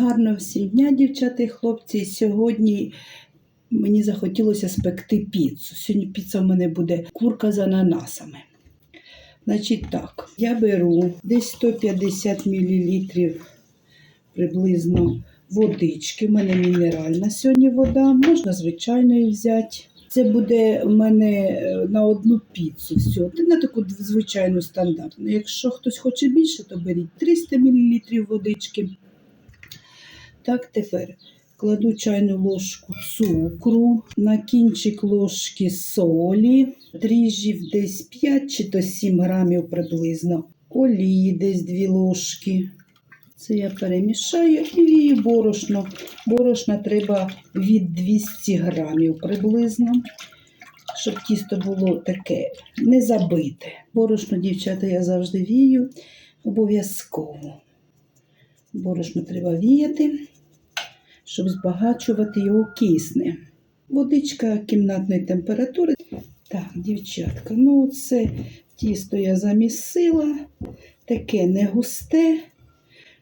Гарного всім дня, дівчата і хлопці. Сьогодні мені захотілося спекти піцу. Сьогодні піца в мене буде курка з ананасами. Значить так, я беру десь 150 мл приблизно водички. У мене мінеральна сьогодні вода, можна звичайної взяти. Це буде в мене е, на одну піцу. Все, на таку звичайну стандартну. Якщо хтось хоче більше, то беріть 300 мл водички. Так, тепер кладу чайну ложку цукру, на кінчик ложки солі, дріжджів десь 5 чи то 7 грамів приблизно, олії десь 2 ложки. Це я перемішаю і борошно. Борошна треба від 200 грамів приблизно, щоб тісто було таке не забите. Борошно, дівчата, я завжди вію обов'язково. Борошно треба віяти, щоб збагачувати його кисне. Водичка кімнатної температури. Так, дівчатка, ну це тісто я замісила, таке не густе,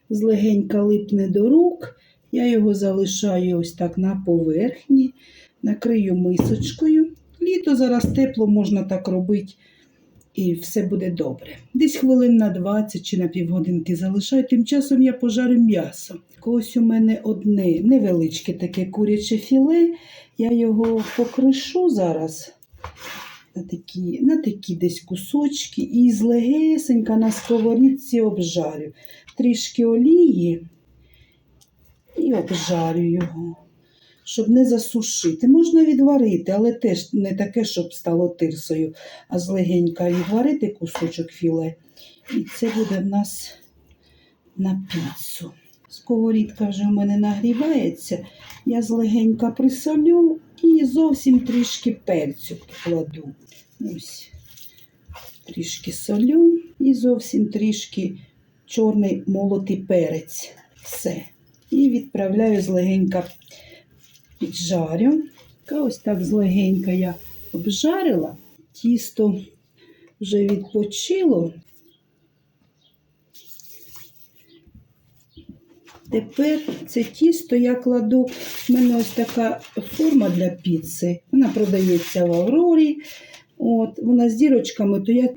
злегенька липне до рук. Я його залишаю ось так на поверхні, накрию мисочкою. Літо зараз тепло, можна так робити, і все буде добре. Десь хвилин на 20 чи на півгодинки залишаю. Тим часом я пожарю м'ясо. Ось у мене одне невеличке таке куряче філе. Я його покришу зараз на такі, на такі десь кусочки і злегесенька на сковорідці обжарю. Трішки олії і обжарю його, щоб не засушити. Можна відварити, але теж не таке, щоб стало тирсою, а злегенька відварити кусочок філе. І це буде в нас на піцу. Сковорідка вже в мене нагрівається. Я злегенька присолю і зовсім трішки перцю покладу. Ось. Трішки солю і зовсім трішки чорний молотий перець. Все. І відправляю злегенька піджарю. Ось так злегенька я обжарила. Тісто вже відпочило. Тепер це тісто я кладу. У мене ось така форма для піци. Вона продається в Аврорі. От, Вона з дірочками, то я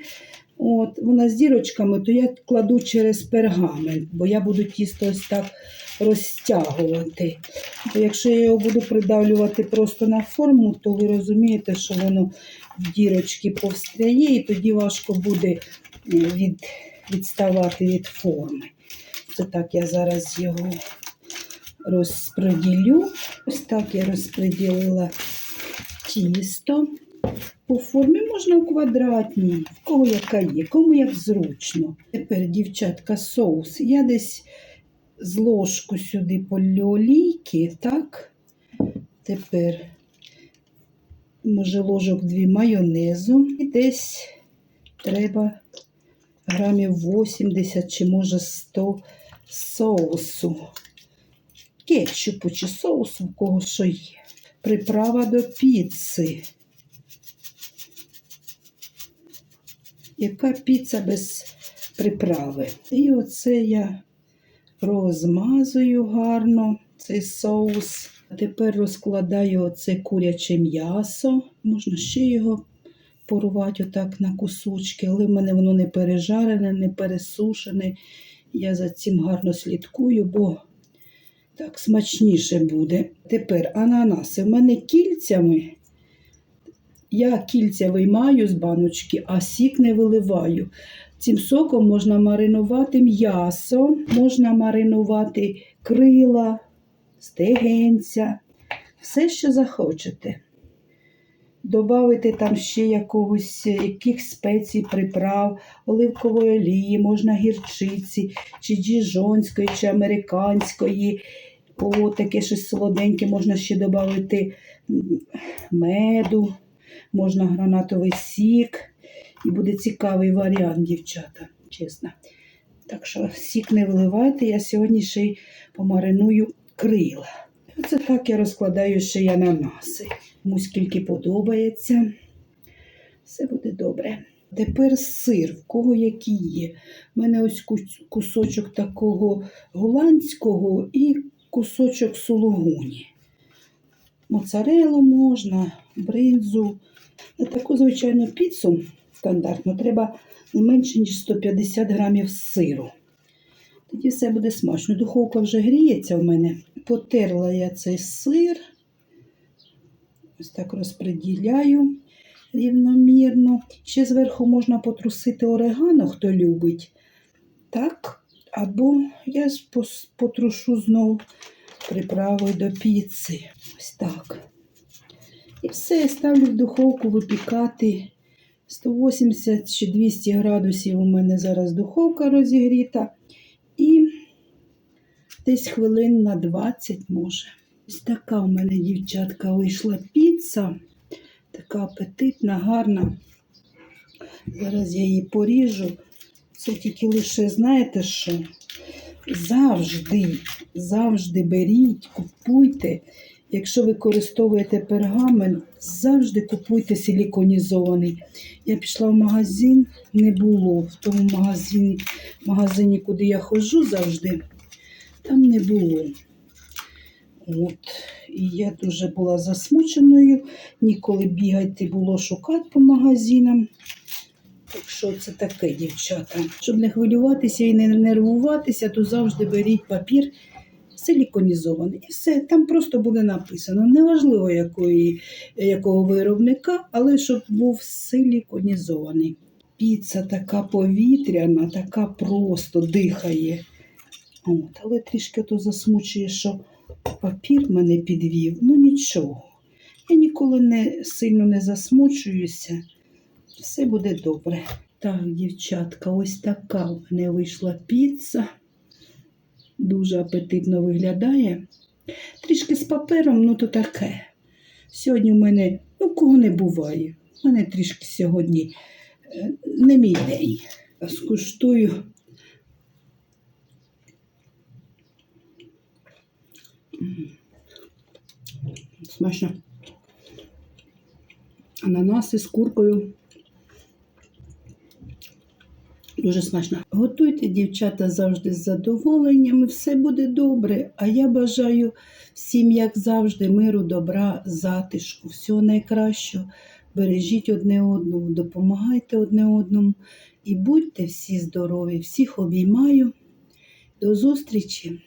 от, вона з дірочками, то я кладу через пергамент, бо я буду тісто ось так розтягувати. Бо якщо я його буду придавлювати просто на форму, то ви розумієте, що воно в дірочки повстряє, і тоді важко буде е, від, відставати від форми. Це так я зараз його розподілю. Ось так я розподілила тісто. По формі можна у квадратній, в кого яка є, кому як зручно. Тепер, дівчатка, соус. Я десь з ложку сюди полю олійки, так? Тепер, може, ложок дві майонезу. І десь треба грамів 80 чи може 100 соусу. Кетчупу чи соусу, в кого що є. Приправа до піци. Яка піца без приправи? І оце я розмазую гарно цей соус. А тепер розкладаю оце куряче м'ясо. Можна ще його порвати отак на кусочки, але в мене воно не пережарене, не пересушене. Я за цим гарно слідкую, бо так смачніше буде. Тепер ананаси. В мене кільцями. Я кільця виймаю з баночки, а сік не виливаю. Цим соком можна маринувати м'ясо, можна маринувати крила, стегенця, все, що захочете. Добавити там ще якогось, яких спецій, приправ, оливкової олії, можна гірчиці, чи діжонської, чи американської. О, таке щось солоденьке, можна ще додати меду, можна гранатовий сік. І буде цікавий варіант, дівчата, чесно. Так що сік не виливайте, я сьогодні ще й помариную крила. Оце так я розкладаю ще й ананаси. Кому скільки подобається. Все буде добре. Тепер сир, в кого який є. У мене ось кусочок такого голландського і кусочок сулугуні. Моцарелу можна, бринзу. Таку звичайну піцу стандартну треба не менше, ніж 150 грамів сиру. Тоді все буде смачно. Духовка вже гріється в мене. Потерла я цей сир. Ось так розподіляю рівномірно. Ще зверху можна потрусити орегано, хто любить. Так. Або я потрушу знову приправою до піци. Ось так. І все, ставлю в духовку випікати. 180 чи 200 градусів у мене зараз духовка розігріта. І десь хвилин на 20 може. Ось така у мене, дівчатка, вийшла піца. Така апетитна, гарна. Зараз я її поріжу. Це тільки лише, знаєте що? Завжди, завжди беріть, купуйте. Якщо використовуєте пергамент, завжди купуйте силіконізований. Я пішла в магазин, не було. В тому магазині, магазині, куди я ходжу завжди, там не було. От. І я дуже була засмученою, ніколи бігати було шукати по магазинам. Так що це таке, дівчата. Щоб не хвилюватися і не нервуватися, то завжди беріть папір силіконізований. І все, там просто буде написано. Неважливо, якої, якого виробника, але щоб був силіконізований. Піца така повітряна, така просто дихає. От, але трішки то засмучує, що папір мене підвів. Ну нічого. Я ніколи не сильно не засмучуюся. Все буде добре. Так, дівчатка, ось така в мене вийшла піца. Дуже апетитно виглядає. Трішки з папером, ну то таке. Сьогодні в мене, ну кого не буває. У мене трішки сьогодні е, не мій день. Скуштую. Смачно. Ананаси з куркою. Дуже смачно. Готуйте, дівчата, завжди з задоволенням, все буде добре. А я бажаю всім, як завжди, миру, добра, затишку, всього найкращого. Бережіть одне одному, допомагайте одне одному і будьте всі здорові. Всіх обіймаю. До зустрічі!